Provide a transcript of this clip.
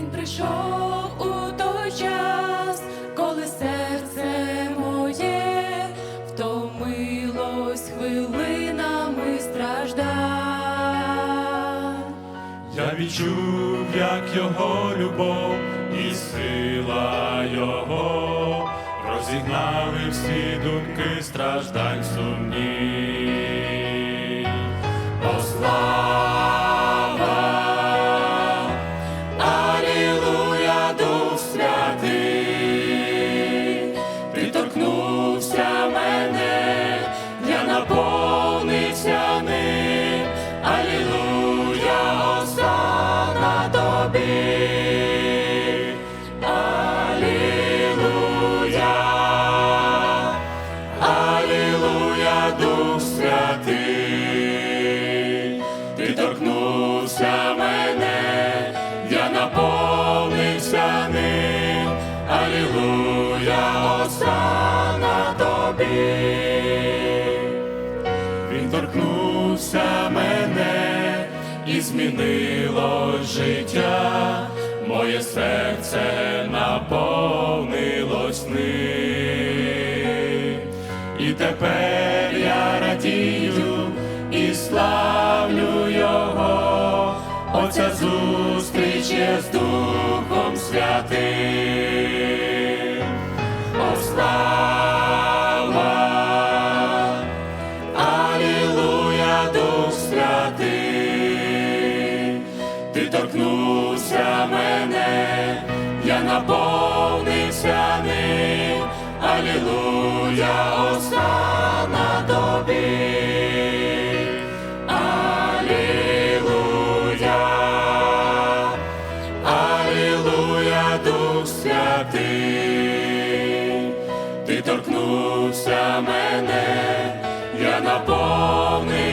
прийшов у той час, коли серце моє втомилось хвилинами страждань. Я відчув, як його любов і сила його розігнали всі думки страждань сумні. Наповнився ним. Алілуя, осана тобі. Він торкнувся мене і змінило життя, моє серце наповнилось ним. І тепер оця зустріч з Духом Святим. О, слава! Алілуя, Дух Святий, ти торкнувся мене, я наповнився ним. Алілуя, осана Святий, ти торкнувся мене, я наповнився ним.